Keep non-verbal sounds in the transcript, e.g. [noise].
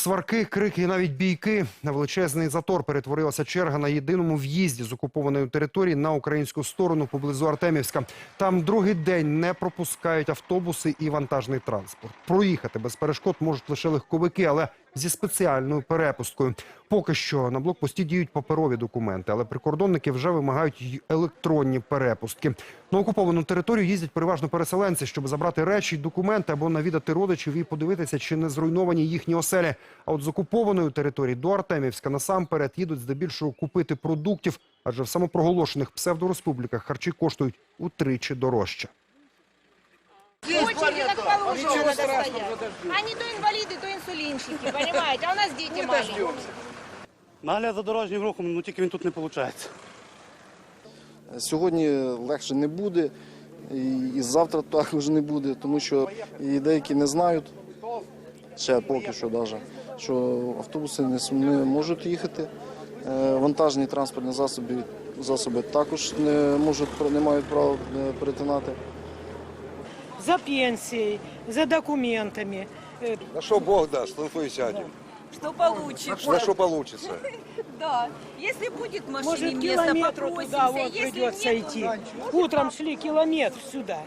Сварки, крики і навіть бійки. На величезний затор перетворилася черга на єдиному в'їзді з окупованої території на українську сторону поблизу Артемівська. Там другий день не пропускають автобуси і вантажний транспорт. Проїхати без перешкод можуть лише легковики, але зі спеціальною перепусткою. Поки що на блокпості діють паперові документи, але прикордонники вже вимагають й електронні перепустки. На окуповану територію їздять переважно переселенці, щоб забрати речі й документи або навідати родичів і подивитися, чи не зруйновані їхні оселі. А от з окупованої території до Артемівська насамперед їдуть здебільшого купити продуктів, адже в самопроголошених псевдореспубліках харчі коштують утричі дорожче. Очереди так положено надо стоять. Они то инвалиды, то инсулинщики, понимаете? А у нас дети маленькие. Нагляд за дорожнім рухом, ну тільки він тут не виходить. Сьогодні легше не буде, і і завтра також не буде, тому що і деякі не знають, ще поки що навіть, що автобуси не, с- не можуть їхати. Е, Вантажні транспортні засоби, засоби також не можуть не мають права е, перетинати. За пенсией, за документами. На что Бог даст, на то и сядем. Что получится. На что получится. [laughs] Да. Если будет в машине Может, место, километр попросимся. туда вот Если придется нет, идти. Утром шли километр сюда.